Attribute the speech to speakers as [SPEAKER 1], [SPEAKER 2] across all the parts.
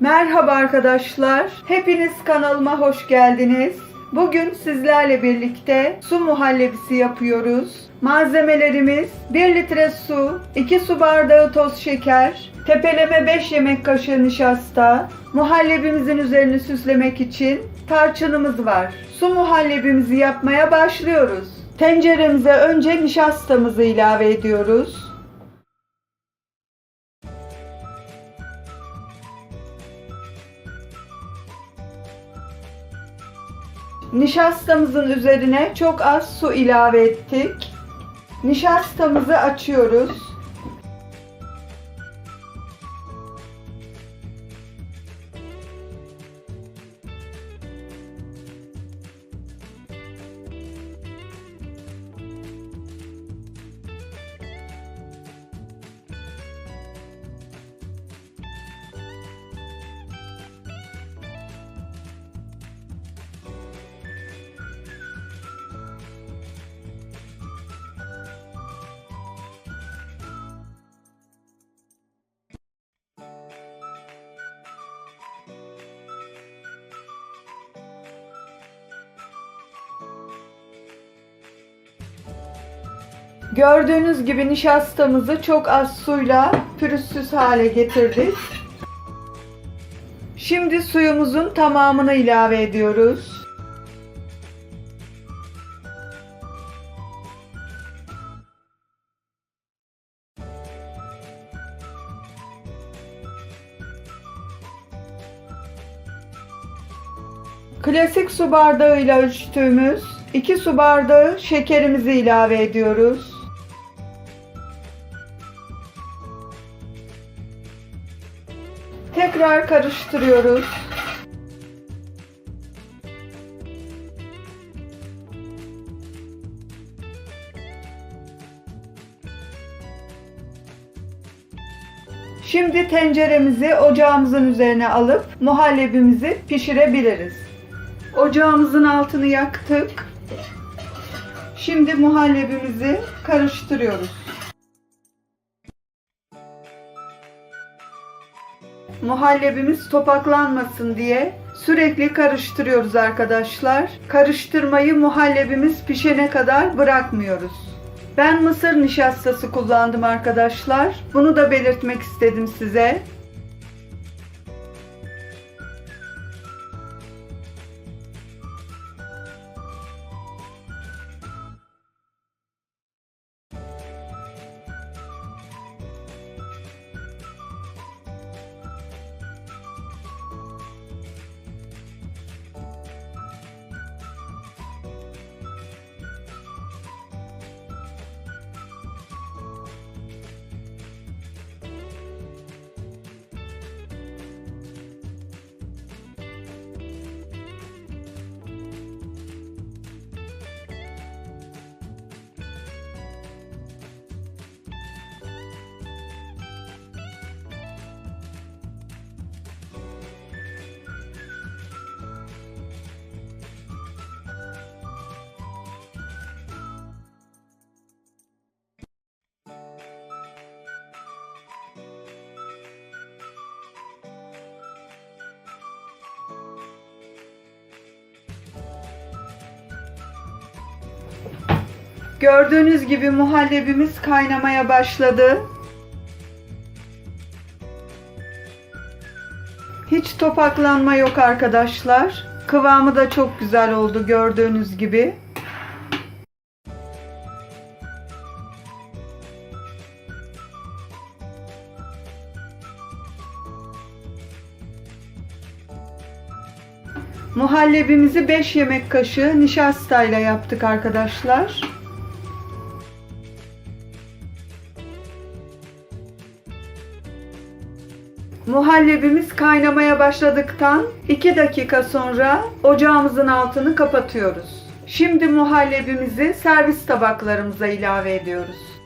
[SPEAKER 1] Merhaba arkadaşlar. Hepiniz kanalıma hoş geldiniz. Bugün sizlerle birlikte su muhallebisi yapıyoruz. Malzemelerimiz 1 litre su, 2 su bardağı toz şeker, tepeleme 5 yemek kaşığı nişasta, muhallebimizin üzerini süslemek için tarçınımız var. Su muhallebimizi yapmaya başlıyoruz. Tenceremize önce nişastamızı ilave ediyoruz. Nişastamızın üzerine çok az su ilave ettik. Nişastamızı açıyoruz. Gördüğünüz gibi nişastamızı çok az suyla pürüzsüz hale getirdik. Şimdi suyumuzun tamamını ilave ediyoruz. Klasik su bardağıyla ölçtüğümüz 2 su bardağı şekerimizi ilave ediyoruz. Tekrar karıştırıyoruz. Şimdi tenceremizi ocağımızın üzerine alıp muhallebimizi pişirebiliriz. Ocağımızın altını yaktık. Şimdi muhallebimizi karıştırıyoruz. Muhallebimiz topaklanmasın diye sürekli karıştırıyoruz arkadaşlar. Karıştırmayı muhallebimiz pişene kadar bırakmıyoruz. Ben mısır nişastası kullandım arkadaşlar. Bunu da belirtmek istedim size. Gördüğünüz gibi muhallebimiz kaynamaya başladı. Hiç topaklanma yok arkadaşlar. Kıvamı da çok güzel oldu gördüğünüz gibi. Muhallebimizi 5 yemek kaşığı nişastayla yaptık arkadaşlar. Muhallebimiz kaynamaya başladıktan 2 dakika sonra ocağımızın altını kapatıyoruz. Şimdi muhallebimizi servis tabaklarımıza ilave ediyoruz.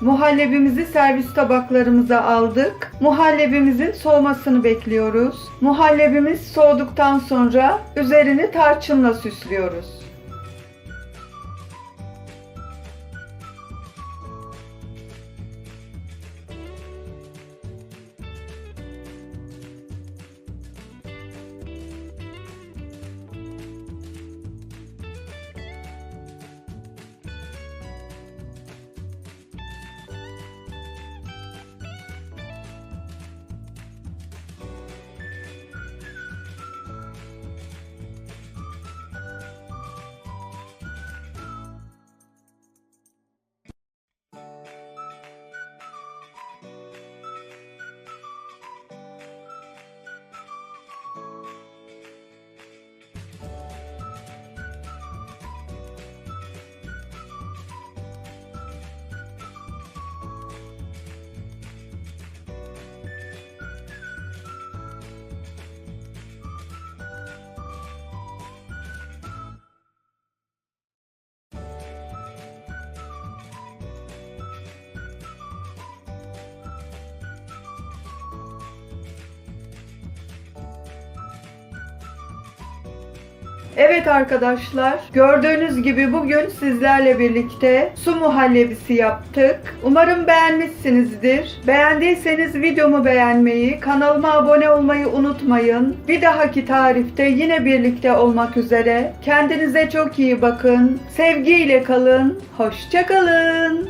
[SPEAKER 1] Muhallebimizi servis tabaklarımıza aldık. Muhallebimizin soğumasını bekliyoruz. Muhallebimiz soğuduktan sonra üzerini tarçınla süslüyoruz. Evet arkadaşlar, gördüğünüz gibi bugün sizlerle birlikte su muhallebisi yaptık. Umarım beğenmişsinizdir. Beğendiyseniz videomu beğenmeyi, kanalıma abone olmayı unutmayın. Bir dahaki tarifte yine birlikte olmak üzere. Kendinize çok iyi bakın. Sevgiyle kalın. Hoşça kalın.